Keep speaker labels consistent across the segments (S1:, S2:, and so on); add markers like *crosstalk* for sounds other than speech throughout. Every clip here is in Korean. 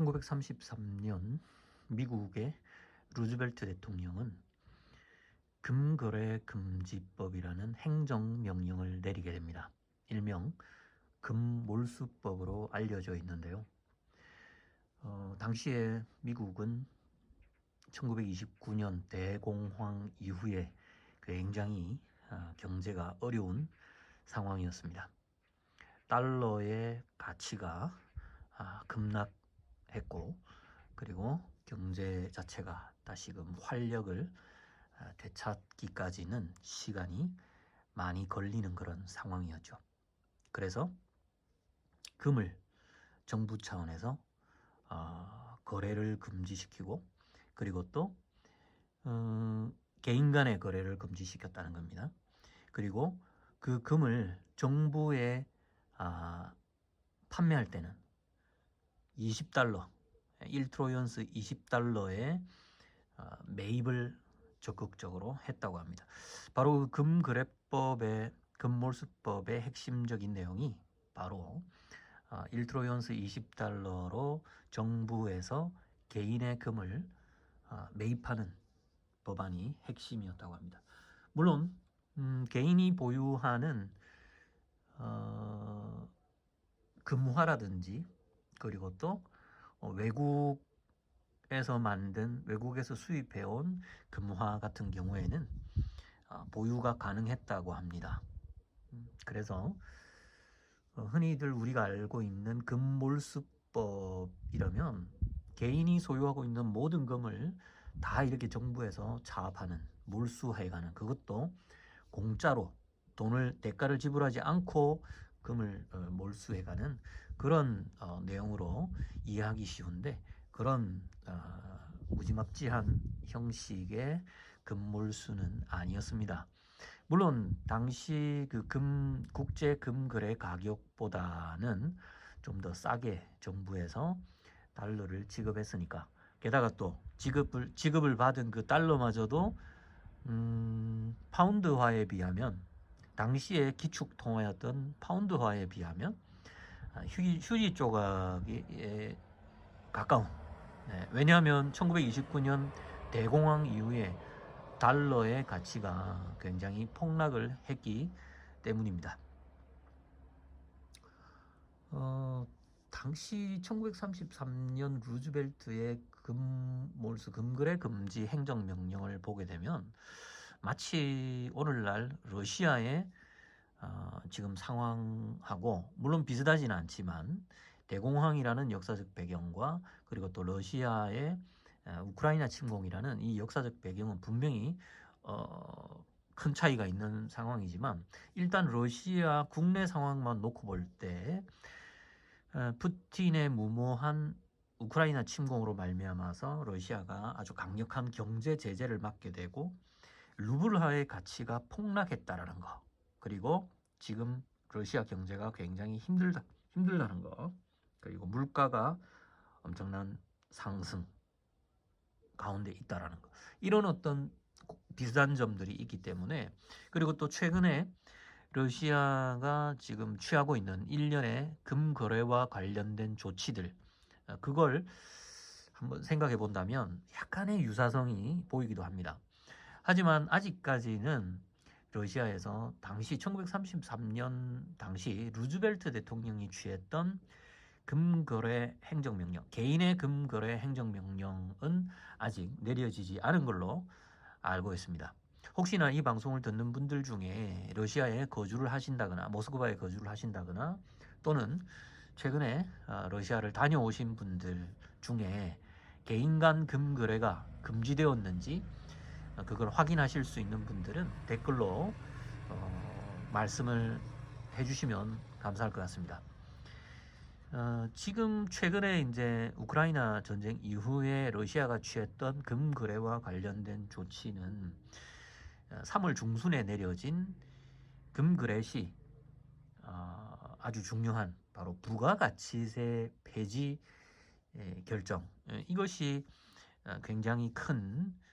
S1: 1933년 미국의 루즈벨트 대통령은 금거래 금지법이라는 행정명령을 내리게 됩니다. 일명 금몰수법으로 알려져 있는데요. 어, 당시에 미국은 1929년 대공황 이후에 그 굉장히 아, 경제가 어려운 상황이었습니다. 달러의 가치가 아, 급락 했고 그리고 경제 자체가 다시금 활력을 아, 되찾기까지는 시간이 많이 걸리는 그런 상황이었죠. 그래서 금을 정부 차원에서 어, 거래를 금지시키고 그리고 또 어, 개인 간의 거래를 금지시켰다는 겁니다. 그리고 그 금을 정부에 아, 판매할 때는 20달러, 1트로이언스 20달러에 어, 매입을 적극적으로 했다고 합니다. 바로 그 금거래법의 금몰수법의 핵심적인 내용이 바로 어, 1트로이언스 20달러로 정부에서 개인의 금을 어, 매입하는 법안이 핵심이었다고 합니다. 물론 음, 개인이 보유하는 어, 금화라든지 그리고 또 어, 외국에서 만든 외국에서 수입해온 금화 같은 경우에는 어, 보유가 가능했다고 합니다. 음, 그래서 어, 흔히들 우리가 알고 있는 금몰수법이라면 개인이 소유하고 있는 모든 금을 다 이렇게 정부에서 차압하는 몰수해가는 그것도 공짜로 돈을 대가를 지불하지 않고 금을 어, 몰수해가는 그런 어, 내용으로 이해하기 쉬운데 그런 어, 무지막지한 형식의 금몰수는 아니었습니다. 물론 당시 그 금 국제 금거래 가격보다는 좀 더 싸게 정부에서 달러를 지급했으니까 게다가 또 지급을 지급을 받은 그 달러마저도 음, 파운드화에 비하면 당시의 기축 통화였던 파운드화에 비하면 아, 휴지, 휴지 조각에 가까운 네, 왜냐하면 1929년 대공황 이후에 달러의 가치가 굉장히 폭락을 했기 때문입니다. 어, 당시 1933년 루즈벨트의 금 몰수 금거래 금지 행정명령을 보게 되면 마치 오늘날 러시아의 어, 지금 상황하고 물론 비슷하지는 않지만 대공황이라는 역사적 배경과 그리고 또 러시아의 어, 우크라이나 침공이라는 이 역사적 배경은 분명히 어, 큰 차이가 있는 상황이지만 일단 러시아 국내 상황만 놓고 볼때 어, 푸틴의 무모한 우크라이나 침공으로 말미암아서 러시아가 아주 강력한 경제 제재를 맞게 되고 루블화의 가치가 폭락했다라는 거 그리고 지금 러시아 경제가 굉장히 힘들다 힘들다는 거 그리고 물가가 엄청난 상승 가운데 있다라는 거 이런 어떤 비슷한 점들이 있기 때문에 그리고 또 최근에 러시아가 지금 취하고 있는 일련의 금거래와 관련된 조치들 어, 그걸 한번 생각해 본다면 약간의 유사성이 보이기도 합니다. 하지만 아직까지는 러시아에서 당시 1933년 당시 루즈벨트 대통령이 취했던 금거래 행정명령, 개인의 금거래 행정명령은 아직 내려지지 않은 걸로 알고 있습니다. 혹시나 이 방송을 듣는 분들 중에 러시아에 거주를 하신다거나 모스크바에 거주를 하신다거나 또는 최근에 아, 러시아를 다녀오신 분들 중에 개인 간 금거래가 금지되었는지 어, 그걸 확인하실 수 있는 분들은 댓글로 어, 말씀을 해주시면 감사할 것 같습니다. 어, 지금 최근에 이제 우크라이나 전쟁 이후에 러시아가 취했던 금거래와 관련된 조치는 3월 중순에 내려진 금거래 시 어, 아주 중요한 바로 부가가치세 폐지 결정 이것이 어, 굉장히 큰 어,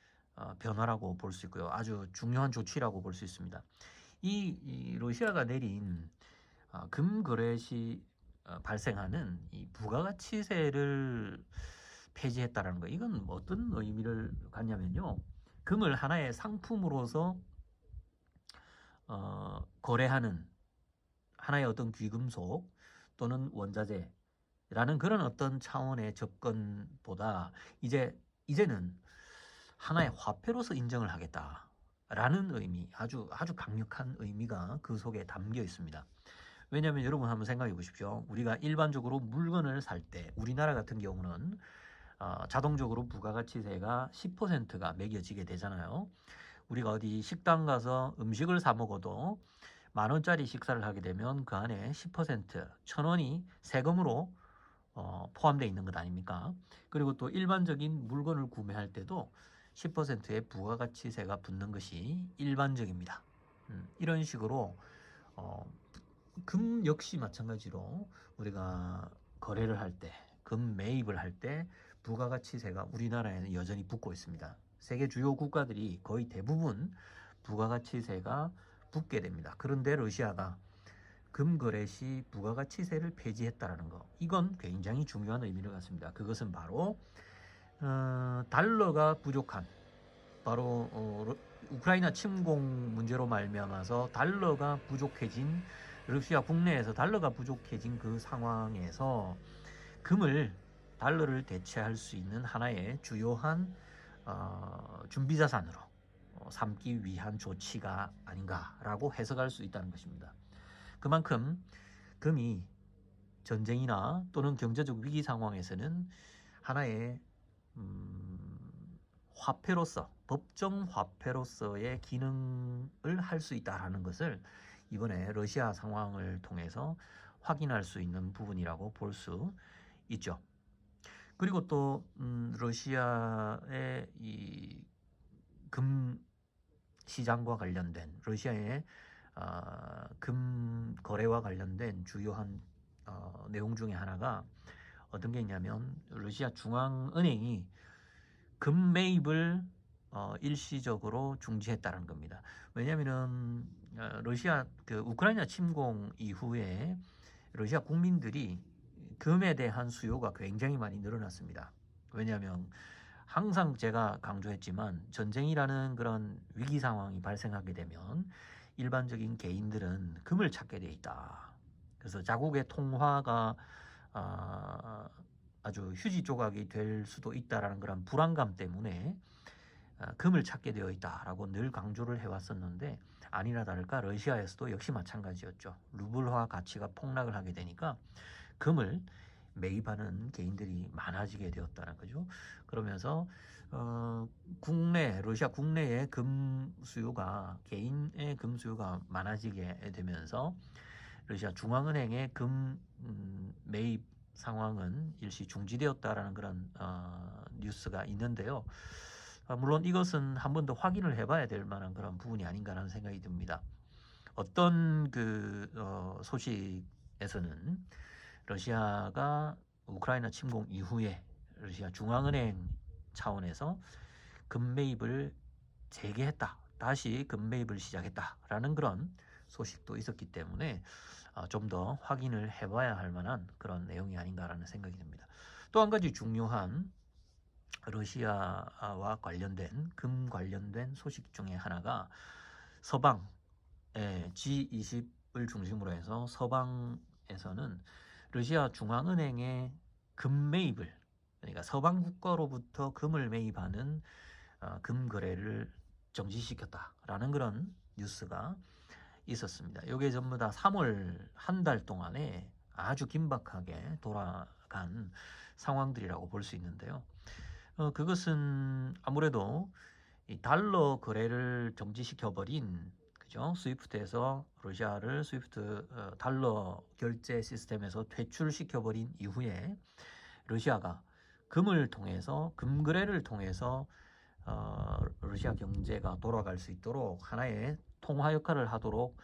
S1: 변화라고 볼 수 있고요. 아주 중요한 조치라고 볼 수 있습니다. 이, 이 러시아가 내린 금거래 시 어, 발생하는 이 부가가치세를 폐지했다라는 거 이건 어떤 의미를 갖냐면요 금을 하나의 상품으로서 어, 거래하는 하나의 어떤 귀금속 또는 원자재라는 그런 어떤 차원의 접근보다 이제 이제는 하나의 화폐로서 인정을 하겠다라는 의미 아주 아주 강력한 의미가 그 속에 담겨 있습니다. 왜냐하면 여러분 한번 생각해 보십시오. 우리가 일반적으로 물건을 살 때 우리나라 같은 경우는 어, 자동적으로 부가가치세가 10%가 매겨지게 되잖아요. 우리가 어디 식당 가서 음식을 사 먹어도 만 원짜리 식사를 하게 되면 그 안에 10%, 천 원이 세금으로 어, 포함되어 있는 것 아닙니까? 그리고 또 일반적인 물건을 구매할 때도 10%의 부가가치세가 붙는 것이 일반적입니다. 음, 이런 식으로 어, 금 역시 마찬가지로 우리가 거래를 할 때, 금 매입을 할 때 부가가치세가 우리나라에는 여전히 붙고 있습니다. 세계 주요 국가들이 거의 대부분 부가가치세가 붙게 됩니다. 그런데 러시아가 금 거래 시 부가가치세를 폐지했다라는 거, 이건 굉장히 중요한 의미를 갖습니다. 그것은 바로 어, 달러가 부족한 바로 어, 러- 우크라이나 침공 문제로 말미암아서 달러가 부족해진 러시아 국내에서 달러가 부족해진 그 상황에서 금을 달러를 대체할 수 있는 하나의 주요한 어, 준비 자산으로 어, 삼기 위한 조치가 아닌가라고 해석할 수 있다는 것입니다. 그만큼 금이 전쟁이나 또는 경제적 위기 상황에서는 하나의 음, 화폐로서 법정 화폐로서의 기능을 할 수 있다라는 것을 이번에 러시아 상황을 통해서 확인할 수 있는 부분이라고 볼 수 있죠. 그리고 또 음, 러시아의 이 금 시장과 관련된 러시아의 아, 금 거래와 관련된 주요한 어, 내용 중에 하나가 어떤 게 있냐면 러시아 중앙은행이 금 매입을 어, 일시적으로 중지했다는 겁니다. 왜냐하면은 어, 러시아 그 우크라이나 침공 이후에 러시아 국민들이 금에 대한 수요가 굉장히 많이 늘어났습니다. 왜냐하면 항상 제가 강조했지만 전쟁이라는 그런 위기 상황이 발생하게 되면 일반적인 개인들은 금을 찾게 돼 있다. 그래서 자국의 통화가 아, 아주 휴지 조각이 될 수도 있다라는 그런 불안감 때문에 아, 금을 찾게 되어 있다라고 늘 강조를 해왔었는데 아니나 다를까 러시아에서도 역시 마찬가지였죠. 루블화 가치가 폭락을 하게 되니까 금을 매입하는 개인들이 많아지게 되었다는 거죠. 그러면서 어, 국내 러시아 국내의 금 수요가 개인의 금 수요가 많아지게 되면서 러시아 중앙은행의 금 음, 매입 상황은 일시 중지되었다라는 그런 어, 뉴스가 있는데요. 아, 물론 이것은 한 번 더 확인을 해봐야 될 만한 그런 부분이 아닌가라는 생각이 듭니다. 어떤 그 어, 소식에서는 러시아가 우크라이나 침공 이후에 러시아 중앙은행 차원에서 금매입을 재개했다. 다시 금매입을 시작했다라는 그런 소식도 있었기 때문에 아, 좀더 확인을 해봐야 할 만한 그런 내용이 아닌가라는 생각이 듭니다. 또 한 가지 중요한 러시아와 관련된 금 관련된 소식 중에 하나가 서방의 G20을 중심으로 해서 서방에서는 러시아 중앙은행의 금 매입을 그러니까 서방 국가로부터 금을 매입하는 어, 금 거래를 정지시켰다라는 그런 뉴스가 있었습니다. 이게 전부 다 3월 한 달 동안에 아주 긴박하게 돌아간 상황들이라고 볼 수 있는데요. 어, 그것은 아무래도 이 달러 거래를 정지시켜 버린 그죠? 스위프트에서 러시아를 스위프트 어, 달러 결제 시스템에서 퇴출시켜 버린 이후에 러시아가 금을 통해서 금 거래를 통해서 어, 러시아 경제가 돌아갈 수 있도록 하나의 통화 역할을 하도록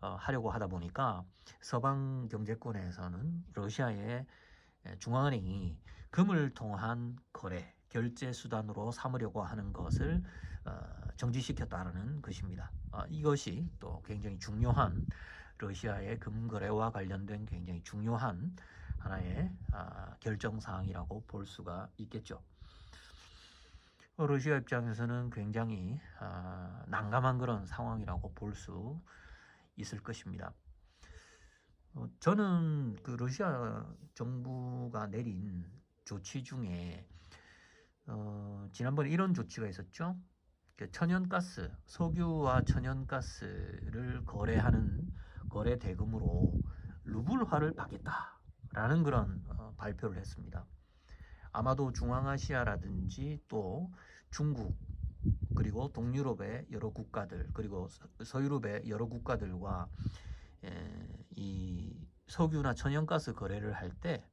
S1: 어, 하려고 하다 보니까 서방 경제권에서는 러시아의 중앙은행이 금을 통한 거래 결제 수단으로 삼으려고 하는 것을 어, 정지시켰다는 것입니다. 어, 이것이 또 굉장히 중요한 러시아의 금거래와 관련된 굉장히 중요한 하나의 아, 결정 사항이라고 볼 수가 있겠죠. 어, 러시아 입장에서는 굉장히 아, 난감한 그런 상황이라고 볼 수 있을 것입니다. 어, 저는 그 러시아 정부가 내린 조치 중에 어, 지난번에 이런 조치가 있었죠. 그 천연가스, 석유와 천연가스를 거래하는 거래 대금으로 루블화를 받겠다라는 그런 어, 발표를 했습니다. 아마도 중앙아시아라든지 또 중국 그리고 동유럽의 여러 국가들 그리고 서- 서유럽의 여러 국가들과 에, 이 석유나 천연가스 거래를 할 때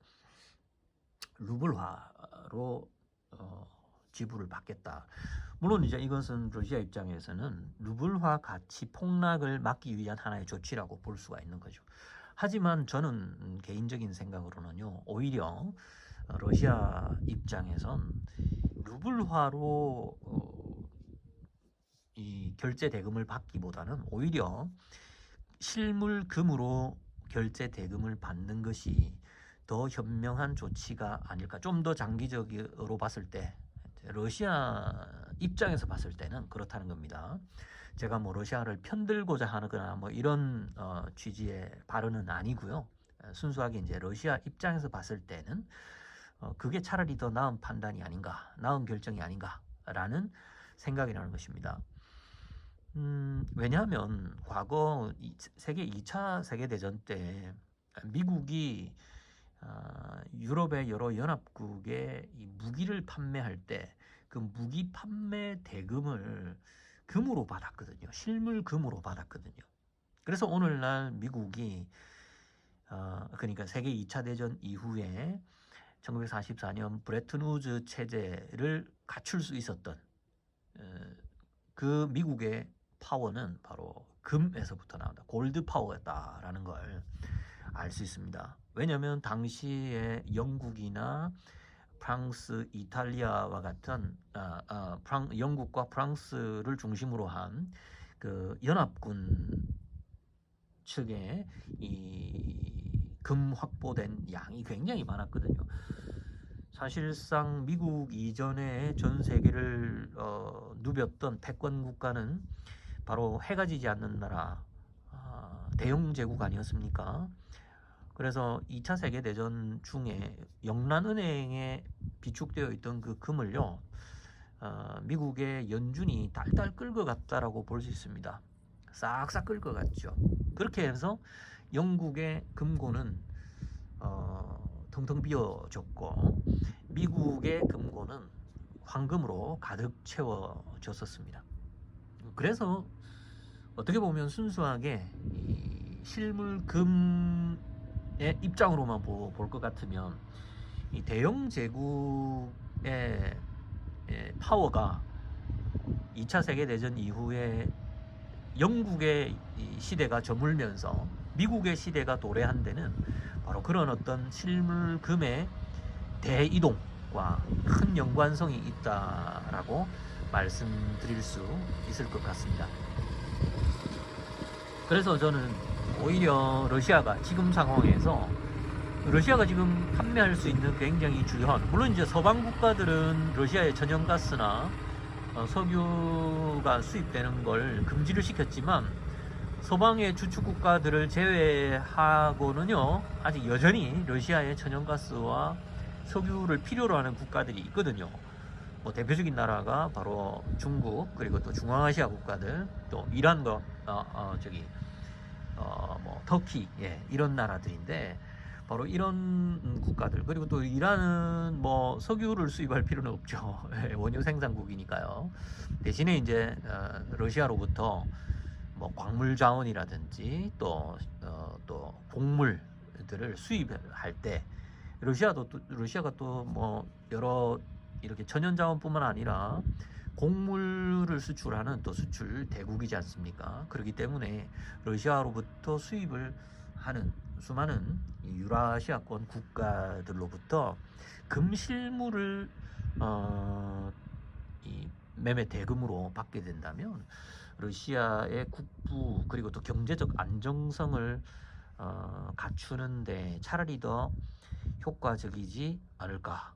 S1: 루블화로 어, 지불을 받겠다. 물론 이제 이것은 러시아 입장에서는 루블화 가치 폭락을 막기 위한 하나의 조치라고 볼 수가 있는 거죠. 하지만 저는 음, 개인적인 생각으로는요, 오히려 어, 러시아 입장에선 루블화로 어, 이 결제 대금을 받기보다는 오히려 실물 금으로 결제 대금을 받는 것이 더 현명한 조치가 아닐까. 좀 더 장기적으로 봤을 때 러시아 입장에서 봤을 때는 그렇다는 겁니다. 제가 뭐 러시아를 편들고자 하거나 뭐 이런 어, 취지의 발언은 아니고요. 에, 순수하게 이제 러시아 입장에서 봤을 때는 어, 그게 차라리 더 나은 판단이 아닌가, 나은 결정이 아닌가라는 생각이라는 것입니다. 음, 왜냐하면 과거 이- 세계 2차 세계 대전 때 미국이 아, 유럽의 여러 연합국에 이 무기를 판매할 때 그 무기 판매 대금을 금으로 받았거든요. 실물 금으로 받았거든요. 그래서 오늘날 미국이 어, 그러니까 세계 2차 대전 이후에 1944년 브레튼 우즈 체제를 갖출 수 있었던 어, 그 미국의 파워는 바로 금에서부터 나온다. 골드 파워였다라는 걸 알 수 있습니다. 왜냐하면 당시에 영국이나 프랑스, 이탈리아와 같은 아, 아, 프랑, 영국과 프랑스를 중심으로 한 그 연합군 측에 이 금 확보된 양이 굉장히 많았거든요. 사실상 미국 이전에 전 세계를 어, 누볐던 패권 국가는 바로 해가 지지 않는 나라 아, 대영 제국 아니었습니까? 그래서 2차 세계 대전 중에 영란 은행에 비축되어 있던 그 금을요, 어, 미국의 연준이 달달 끌고 갔다라고 볼 수 있습니다. 싹싹 끌고 갔죠. 그렇게 해서 영국의 금고는 어, 텅텅 비어졌고 미국의 금고는 황금으로 가득 채워졌었습니다. 그래서 어떻게 보면 순수하게 이 실물금의 입장으로만 볼 것 같으면 이 대영 제국의 예, 파워가 2차 세계 대전 이후에 영국의 이 시대가 저물면서 미국의 시대가 도래한 데는 바로 그런 어떤 실물금의 대이동과 큰 연관성이 있다라고 말씀드릴 수 있을 것 같습니다. 그래서 저는 오히려 러시아가 지금 상황에서 러시아가 지금 판매할 수 있는 굉장히 주요한 물론 이제 서방 국가들은 러시아의 천연가스나 어, 석유가 수입되는 걸 금지를 시켰지만 서방의 주축 국가들을 제외하고는요 아직 여전히 러시아의 천연가스와 석유를 필요로 하는 국가들이 있거든요. 뭐 대표적인 나라가 바로 중국 그리고 또 중앙아시아 국가들 또 이란과 어, 어, 저기 어, 뭐 터키 예, 이런 나라들인데 바로 이런 음, 국가들 그리고 또 이란은 뭐 석유를 수입할 필요는 없죠 *laughs* 예, 원유 생산국이니까요 대신에 이제 어, 러시아로부터 뭐 광물 자원이라든지 또, 어, 또 곡물들을 수입할 때 러시아도 또, 러시아가 또 뭐 여러 이렇게 천연 자원뿐만 아니라 곡물을 수출하는 또 수출 대국이지 않습니까? 그렇기 때문에 러시아로부터 수입을 하는 수많은 이 유라시아권 국가들로부터 금실물을 어, 이 매매 대금으로 받게 된다면 러시아의 국부 그리고 또 경제적 안정성을 어, 갖추는데 차라리 더 효과적이지 않을까.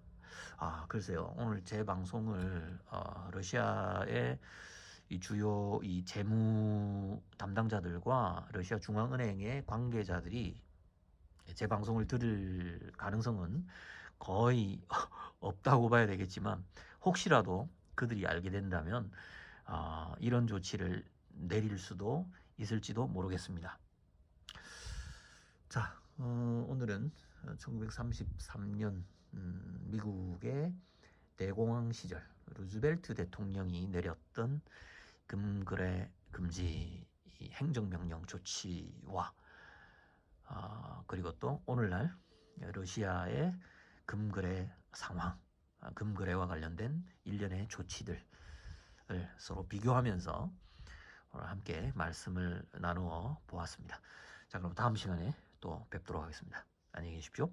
S1: 아, 글쎄요. 오늘 제 방송을 어, 러시아의 이 주요 이 재무 담당자들과 러시아 중앙은행의 관계자들이 제 방송을 들을 가능성은 거의 *laughs* 없다고 봐야 되겠지만 혹시라도 그들이 알게 된다면 아, 이런 조치를 내릴 수도 있을지도 모르겠습니다. 자, 어, 오늘은 1933년 음, 미국의 대공황 시절 루즈벨트 대통령이 내렸던 금거래 금지 이 행정명령 조치와 아, 그리고 또 오늘날 러시아의 금거래 상황, 아, 금거래와 관련된 일련의 조치들을 서로 비교하면서 오늘 함께 말씀을 나누어 보았습니다. 자, 그럼 다음 시간에 또 뵙도록 하겠습니다. 안녕히 계십시오.